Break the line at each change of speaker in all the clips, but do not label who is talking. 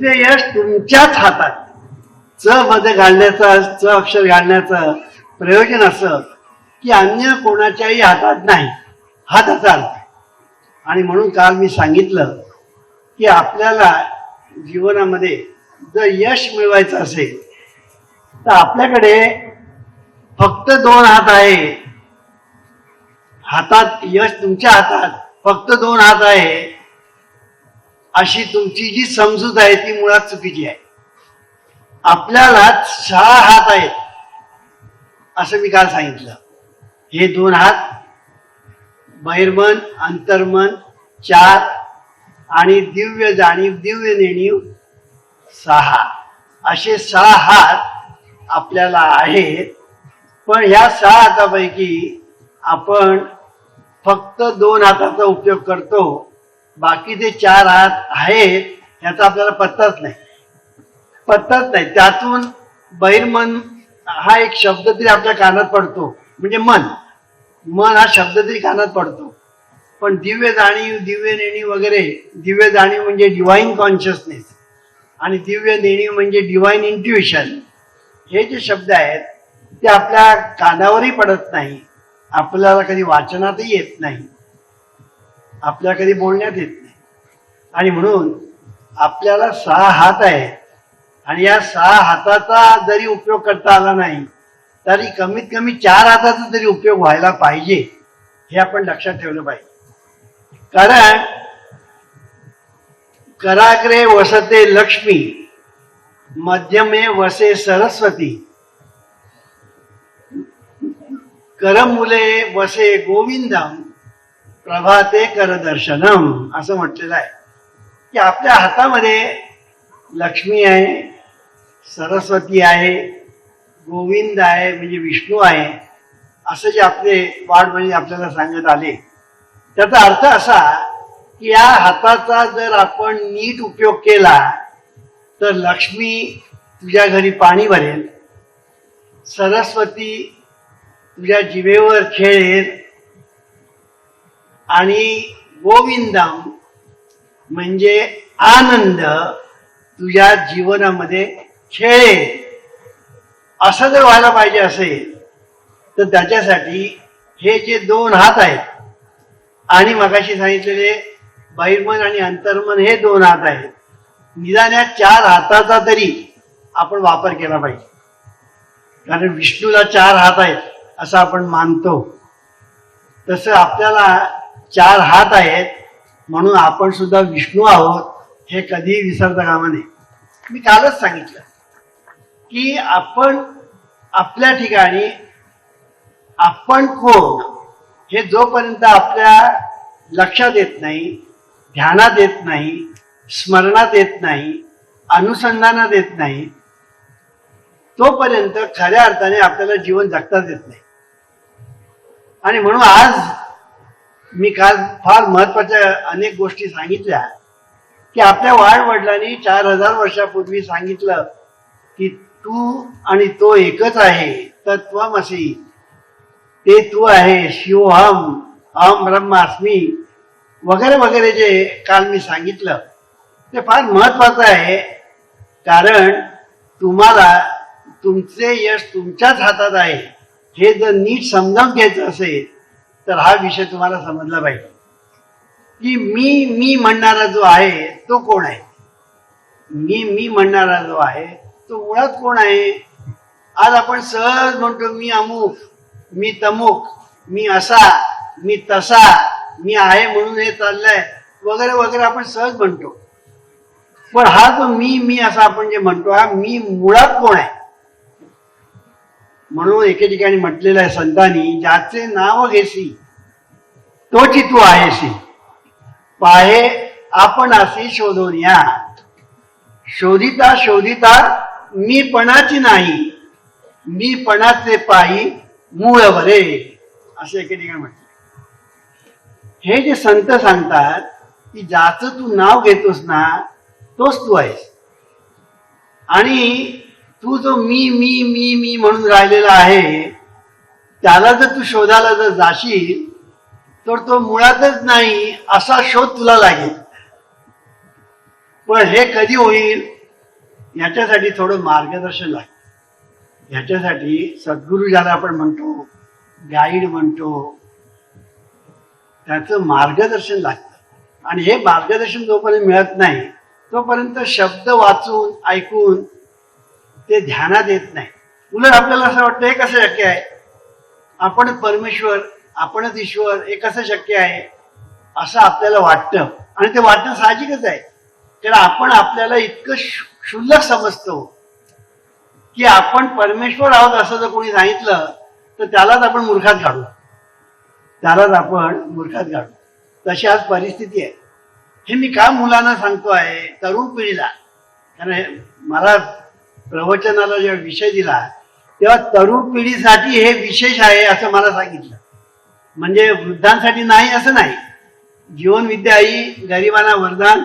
तुमचे यश तुमच्याच हातात. च मध्ये घालण्याचं च अक्षर घालण्याचं प्रयोजन असं की अन्य कोणाच्याही हातात नाही. हा त्याचा अर्थ आणि म्हणून काल मी सांगितलं की आपल्याला जीवनामध्ये जर यश मिळवायचं असेल तर आपल्याकडे फक्त दोन हात आहे. हातात यश तुमच्या हातात फक्त दोन हात आहे. अशी तुमची जी समजूत आहे ती मुळात चुकीची आहे. आपल्याला सहा हात आहेत असं मी काल सांगितलं. हे दोन हात बहिर्मन अंतर्मन चार आणि दिव्य जाणीव दिव्य नेणीव सहा. असे सहा हात आपल्याला आहेत पण ह्या सहा हातापैकी आपण फक्त दोन हाताचा उपयोग करतो. बाकीचे चार हात आहेत ह्याचा आपल्याला पत्ताच नाही. पत्ताच नाही. त्यातून बहिर्मन हा एक शब्द तरी आपल्या कानात पडतो. म्हणजे मन. मन हा शब्द तरी कानात पडतो. पण दिव्य जाणीव दिव्य नेणी वगैरे दिव्य जाणीव म्हणजे डिवाईन कॉन्शियसनेस आणि दिव्य नेणीव म्हणजे डिवाईन इंट्युशन हे जे शब्द आहेत ते आपल्या कानावरही पडत नाही. आपल्याला कधी वाचनातही येत नाही. आपल्या कधी बोलण्यात येत नाही. आणि म्हणून आपल्याला सहा हात आहे आणि या सहा हाताचा जरी उपयोग करता आला नाही तरी कमीत कमी चार हाताचा तरी उपयोग व्हायला पाहिजे हे आपण लक्षात ठेवलं पाहिजे. कारण कराग्रे वसते लक्ष्मी मध्यमे वसे सरस्वती. करमुले वसे गोविंदम प्रभाते करदर्शनम असं म्हटलेलं आहे. की आपल्या हातामध्ये लक्ष्मी आहे सरस्वती आहे गोविंद आहे म्हणजे विष्णू आहे असं जे आपले वाढ म्हणजे आपल्याला सांगत आले. त्याचा अर्थ असा की या हाताचा जर आपण नीट उपयोग केला तर लक्ष्मी तुझ्या घरी पाणी भरेल सरस्वती तुझ्या जिवेवर खेळेल आणि गोविंदम म्हणजे आनंद तुझ्या जीवनामध्ये खेळे असं जर व्हायला पाहिजे असेल तर त्याच्यासाठी हे जे दोन हात आहेत आणि मगाशी सांगितलेले बहिर्मन आणि अंतर्मन हे दोन हात आहेत निदान या चार हाताचा तरी आपण वापर केला पाहिजे. कारण विष्णूला चार हात आहेत असं आपण मानतो. तसं आपल्याला चार हात आहेत म्हणून आपण सुद्धा विष्णू आहोत हे कधीही विसरता कामा नये. मी कालच सांगितलं की आपण आपल्या ठिकाणी आपण कोण हे जोपर्यंत आपल्या लक्षात येत नाही ध्यानात येत नाही स्मरणात येत नाही अनुसंधानात येत नाही तोपर्यंत खऱ्या अर्थाने आपल्याला जीवन जगताच येत नाही. आणि म्हणून आज मी काल फार महत्त्वाच्या अनेक गोष्टी सांगितल्या की आपल्या वाडवडिलांनी चार हजार वर्षापूर्वी सांगितलं की तू आणि तो एकच आहे तत्वमसी ते तू आहे शिवहम अहम ब्रह्मास्मी वगैरे वगैरे जे काल मी सांगितलं. ते फार महत्वाचं आहे कारण तुम्हाला तुमचे यश तुमच्याच हातात आहे. हे जर नीट समजावून घ्यायचं असेल तर हा विषय तुम्हाला समजला पाहिजे. की मी मी म्हणणारा जो आहे तो कोण आहे? मी मी म्हणणारा जो आहे तो मुळात कोण आहे? आज आपण सहज म्हणतो मी अमुक मी तमुक मी असा मी तसा मी आहे म्हणून हे चाललंय वगैरे वगैरे आपण सहज म्हणतो. पण हा जो मी मी असा आपण जे म्हणतो हा मी मुळात कोण आहे? म्हणून एके ठिकाणी म्हटलेलं आहे संतांनी ज्याचे नाव घेसी तोची तू आहेसी पाहे आपण असे शोधून या. शोधिता शोधिता मी पणाची नाही. मी पणाचे पायी मूळ बरे. असे एके ठिकाणी म्हटले. हे जे संत सांगतात की ज्याचं तू नाव घेतोस ना तोच तू आहेस. आणि तू जो मी मी मी मी म्हणून राहिलेला आहे त्याला जर तू शोधायला जर जाशील तर तो मुळातच नाही असा शोध तुला लागेल. पण हे कधी होईल याच्यासाठी थोडं मार्गदर्शन लागतं याच्यासाठी सद्गुरू ज्याला आपण म्हणतो गाईड म्हणतो त्याचं मार्गदर्शन लागतं. आणि हे मार्गदर्शन जोपर्यंत मिळत नाही तोपर्यंत शब्द वाचून ऐकून ते ध्यानात येत नाही. उलट आपल्याला असं वाटतं हे कसं शक्य आहे? आपण परमेश्वर आपणच ईश्वर हे कसं शक्य आहे? असं आपल्याला वाटतं. आणि ते वाटणं साहजिकच आहे. कारण आपण आपल्याला इतकं क्षुल्लक समजतो की आपण परमेश्वर आहोत असं जर कोणी सांगितलं तर त्यालाच आपण मूर्खात काढू त्यालाच आपण मूर्खात काढू तशी आज परिस्थिती आहे. हे मी का मुलांना सांगतो आहे तरुण पिढीला. कारण हे मला प्रवचनाला जेव्हा विषय दिला तेव्हा तरुण पिढीसाठी हे विशेष आहे असं मला सांगितलं. म्हणजे वृद्धांसाठी नाही असं नाही. जीवन विद्या ही गरिबांना वरदान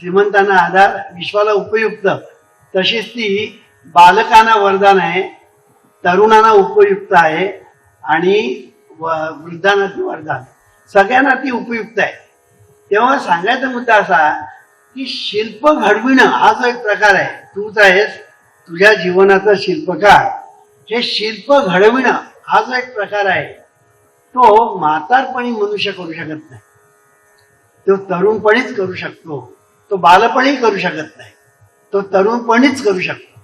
श्रीमंतांना आधार विश्वाला उपयुक्त. तशीच ती बालकांना वरदान आहे तरुणांना उपयुक्त आहे आणि व- वृद्धांना ती वरदान. सगळ्यांना ती उपयुक्त आहे. तेव्हा सांगायचा मुद्दा असा की शिल्प घडविणं हा जो एक प्रकार आहे तूच आहेस तुझ्या जीवनाचा शिल्पकार हे शिल्प घडविणं हा जो एक प्रकार आहे तो म्हातारपणी मनुष्य करू शकत नाही. तो तरुणपणीच करू शकतो. तो बालपणी करू शकत नाही. तो तरुणपणीच करू शकतो.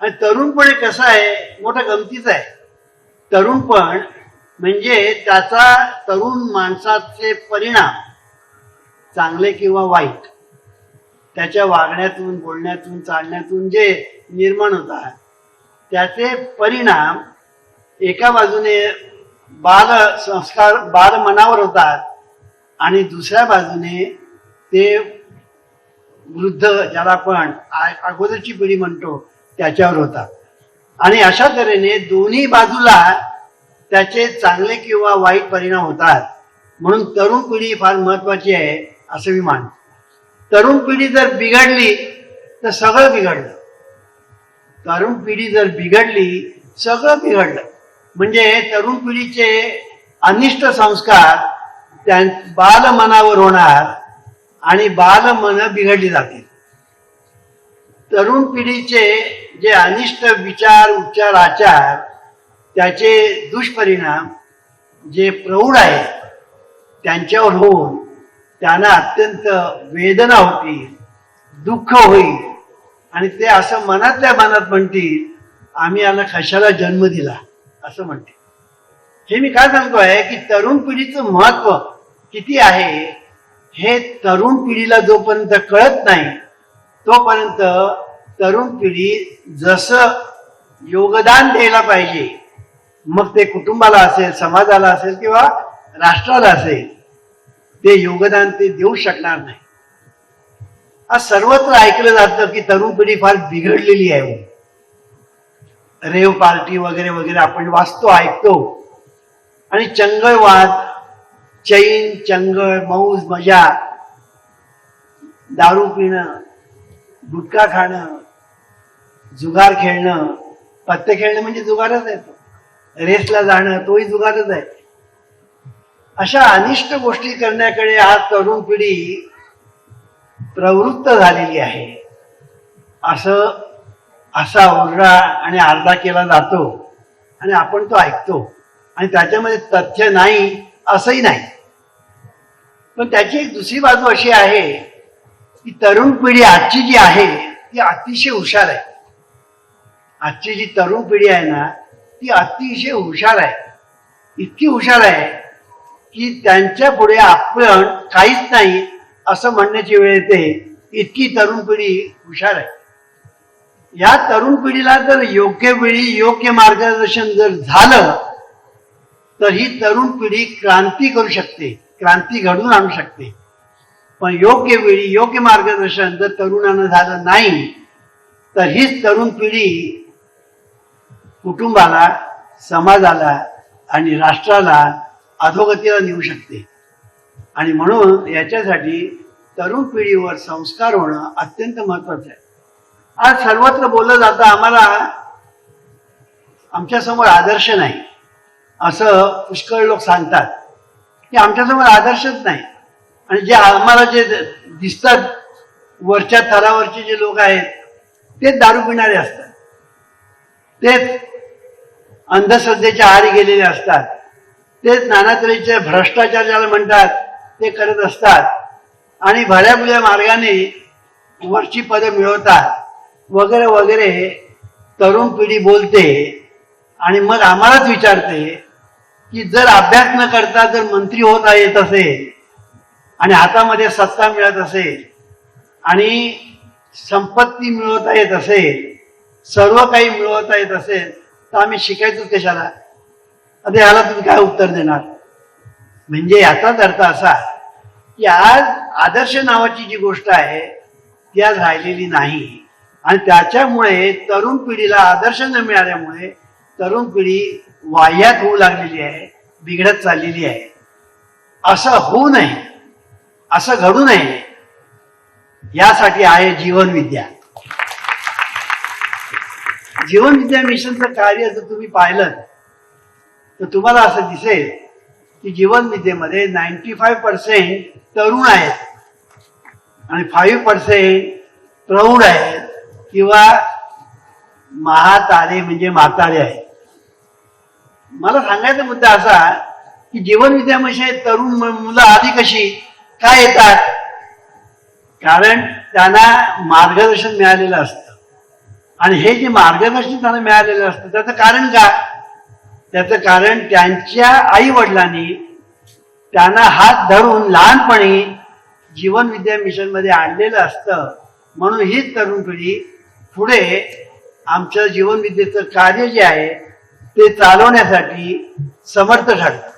आणि तरुणपणे कसं आहे? मोठा गमतीचं आहे. तरुणपण म्हणजे त्याचा तरुण माणसाचे परिणाम चांगले किंवा वाईट त्याच्या वागण्यातून बोलण्यातून चालण्यातून जे निर्माण होतात त्याचे परिणाम एका बाजूने बाल संस्कार बाल मनावर होतात आणि दुसऱ्या बाजूने ते वृद्ध ज्याला आपण अगोदरची पिढी म्हणतो त्याच्यावर होतात आणि अशा तऱ्हेने दोन्ही बाजूला त्याचे चांगले किंवा वाईट परिणाम होतात म्हणून तरुण पिढी फार महत्वाची आहे असं मी मानतो. तरुण पिढी जर बिघडली तर सगळं बिघडलं. तरुण पिढी जर बिघडली सगळं बिघडलं. म्हणजे तरुण पिढीचे अनिष्ट संस्कार त्या बाल मनावर होणार आणि बाल मन बिघडली जातील. तरुण पिढीचे जे अनिष्ट विचार उच्चार आचार त्याचे दुष्परिणाम जे प्रौढ आहेत त्यांच्यावर होऊन त्यांना अत्यंत वेदना होती दुःख होईल. आणि ते असं मनातल्या मनात म्हणतील आम्ही याला कशाला जन्म दिला? असं म्हणते हे मी काय सांगतोय? की तरुण पिढीचं महत्त्व किती आहे हे तरुण पिढीला जोपर्यंत कळत नाही तोपर्यंत तरुण पिढी जसं योगदान द्यायला पाहिजे मग ते कुटुंबाला असेल समाजाला असेल किंवा राष्ट्राला असेल ते योगदान ते देऊ शकणार नाही. आज सर्वत्र ऐकलं जातं की तरुण पिढी फार बिघडलेली आहे रेव पार्टी वगैरे वगैरे आपण वाचतो ऐकतो. आणि चंगळवाद चैन चंगळ मौज मजा दारू पिणं गुटखा खाणं जुगार खेळणं पत्ते खेळणं म्हणजे जुगारच आहे तो. रेसला जाणं तोही जुगारच आहे. अशा अनिष्ट गोष्टी करण्याकडे आज तरुण पिढी प्रवृत्त झालेली आहे. असं असा ओरडा आणि आरडा केला जातो आणि आपण तो ऐकतो. आणि त्याच्यामध्ये तथ्य नाही असंही नाही. पण त्याची एक दुसरी बाजू अशी आहे की तरुण पिढी आजची जी आहे ती अतिशय हुशार आहे. आजची जी तरुण पिढी आहे ना ती अतिशय हुशार आहे. इतकी हुशार आहे की त्यांच्या पुढे आपण काहीच नाही असं म्हणण्याची वेळ येते इतकी तरुण पिढी हुशार आहे. या तरुण पिढीला जर योग्य वेळी योग्य मार्गदर्शन जर झालं तर ही तरुण पिढी क्रांती करू शकते क्रांती घडवून आणू शकते. पण योग्य वेळी योग्य मार्गदर्शन जर तरुणानं झालं नाही तर हीच तरुण पिढी कुटुंबाला समाजाला आणि राष्ट्राला अधोगतीला नेऊ शकते. आणि म्हणून याच्यासाठी तरुण पिढीवर संस्कार होणं अत्यंत महत्वाचं आहे. आज सर्वत्र बोललं जातं आम्हाला आमच्यासमोर आदर्श नाही. असं पुष्कळ लोक सांगतात की आमच्यासमोर आदर्शच नाही. आणि जे आम्हाला जे दिसतात वरच्या थरावरचे जे लोक आहेत ते दारू पिणारे असतात. तेच अंधश्रद्धेच्या आहारी गेलेले असतात. तेच नाना तऱ्हेचे भ्रष्टाचार ज्याला म्हणतात ते करत असतात. आणि भऱ्याभुऱ्या मार्गाने वरची पदं मिळवतात. वगैरे वगैरे तरुण पिढी बोलते आणि मग आम्हालाच विचारते की जर अभ्यास न करता जर मंत्री होता येत असेल आणि हातामध्ये सत्ता मिळत असेल आणि संपत्ती मिळवता येत असेल सर्व काही मिळवता येत असेल तर आम्ही शिकायचो कशाला? आता याला तुम्ही काय उत्तर देणार? म्हणजे याचाच अर्थ असा की आज आदर्श नावाची जी गोष्ट आहे ती आज राहिलेली नाही. आणि त्याच्यामुळे तरुण पिढीला आदर्श न मिळाल्यामुळे तरुण पिढी वाह्यात होऊ लागलेली आहे बिघडत चाललेली आहे. असं होऊ नये असं घडू नये यासाठी आहे जीवन विद्या. जीवन विद्या मिशनचं कार्य जर तुम्ही पाहिलं तर तुम्हाला असं दिसेल की जीवन विद्येमध्ये नाईन्टी फाय पर्सेंट तरुण आहेत आणि फाईव्ह पर्सेंट प्रौढ आहेत किंवा महातारे म्हणजे म्हातारे आहेत. मला सांगायचा मुद्दा असा की जीवन विद्यामध्ये तरुण मुलं आधी कशी? काय येतात? कारण त्यांना मार्गदर्शन मिळालेलं असतं. आणि हे जे मार्गदर्शन त्यांना मिळालेलं असतं त्याचं कारण का? त्याचं कारण त्यांच्या आई वडिलांनी त्यांना हात धरून लहानपणी जीवन विद्या मिशनमध्ये आणलेलं असतं. म्हणून हीच तरुण पिढी पुढे आमचं जीवनविद्येचं कार्य जे आहे ते चालवण्यासाठी समर्थ ठरतं.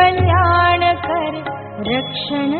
कल्याण कर रक्षण